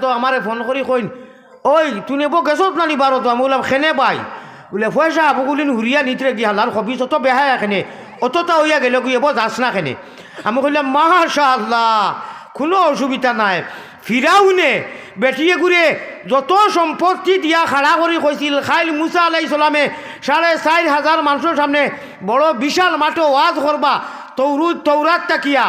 তো আমারে ফোন করি কইন ওই তুই নেব গেছত না নিবার তো আমি বললাম খেনে পাই বলে পয়সা আবুগুলিন হুরিয়া নিতরে গিয়া হালার খবিস অত বেহায় এখানে অতটা হইয়া গেলে গিয়ে যাস না খেনে আমি কইলাম মাশা আল্লাহ কোনো অসুবিধা নাই। ফিরাউনে বেটিয়ে ঘুরে যত সম্পত্তি দিয়া খাড়া করে কইছিল খাইল মুসা আলাই সালামে সাড়ে চার হাজার মানুষের সামনে বড় বিশাল মাঠে ওয়াজ করবা তৌরুদ তৌরাত তাকিয়া।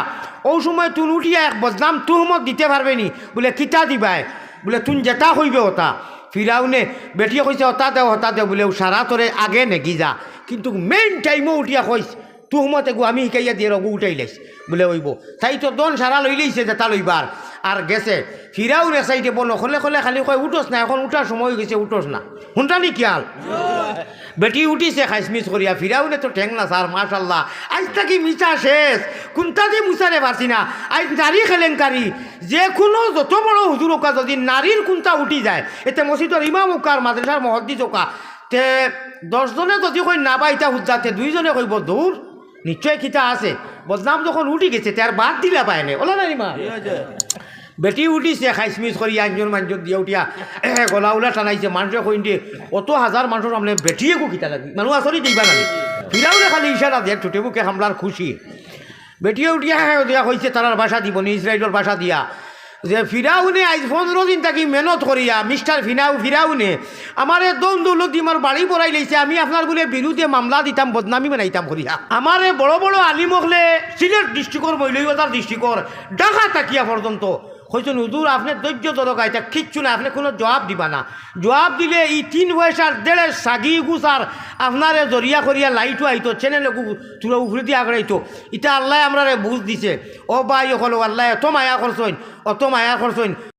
ও সময় তুন উঠিয়া এক বদনাম তুহমত দিতে পারবে নি বলে, কিতা দিবাই? বলে, তুন যেটা হইবে ওটা ফিরাউনে বেটিয়ে কইছে হতা দেও হতা দেও বলে সারা তোরে আগে নেগি যা। কিন্তু মেইন টাইমও উঠিয়া কইস তুহমত এগু আমি শিকাইয়া দিয়ে রঘু উঠাই লাইস বলে ওইব তাই তো দন সারা লই লইছে যেটা লইবার আর গেছে। ফিরাও সাইডে বল খলে খলে, খালি কয়, উঠোস না, এখন উঠার সময় গেছে, উঠোস না। শুনটানি কিয়াল? বেটি উঠিছে খাইসমিস করিয়া। ফিরাও নে তো ঠেং না স্যার মাশাল্লাহ আজ থাকি মিশা শেষ। কোনটা দিয়ে মুসারে পারছি না। আজ নারী খেলেঙ্কারি যে কোনো যত বড় হুজুর ওকা যদি নারীর কোনটা উঠি যায়, এতে মসজিদর ইমাম ওকার মাদ্রাসার মহদ্দিস ওকা তে দশজনে যদি কই না বা ইটা হুজাতে দুইজনে কইব দূর নিশ্চয় কিতা আছে। বদনাম যখন উঠি গেছে তার বাদ দিলা পায় না? ওলা না মা বেটি উঠিছে খাইসমিস করি আঞ্জন মাঞ্জন দিয়ে উঠিয়া। গলা উলা টানাইছে মানুষে কইন দিয়ে অত হাজার মানুষের সামনে বেটিয়ে কো কিতা লাগি। মানুষ আসরি দিবা নাকি ফিরাউলে খালি ইশারা দিয়ে ঠুটে বুকে হামলার খুশি বেটিয়ে উঠিয়া দিয়া কইছে তারার ভাষা দিব নি ইসরায়েলের ভাষা দিয়া। যে ফিরাউনে আজ পনেরো দিন থাকি মেহনত করিয়া মিস্টার ফিনাউ ফিরাউনে আমার দৌন দৌলত দি আমার বাড়ি পড়াই লাইছে আমি আপনার বলে বিরুদ্ধে মামলা দিতাম বদনামি বানাইতাম করিয়া। আমারে বড় বড় আলিম হলে সিলেট ডিস্ট্রিক্টর মৈলবাজার ডিস্ট্রিক্টর ডাকা তাকিয়া পর্যন্ত হয়তো হুজুর আপনি ধৈর্য দরকার এটা কিচ্ছু না, আপনি কোনো জবাব দিবা না। জবাব দিলে এই তিন পয়সার দেড়ে সাগি গুসার আপনারে জরিয়া করিয়া লাইটও আইতো লোক তুলে উফরে দিয়ে আগড়াইতো এটা আল্লাহ আমরা বুঝ দিছে। ও বাই হলো আল্লাহ এত মায়া করছেন, অত মায়া করছেন।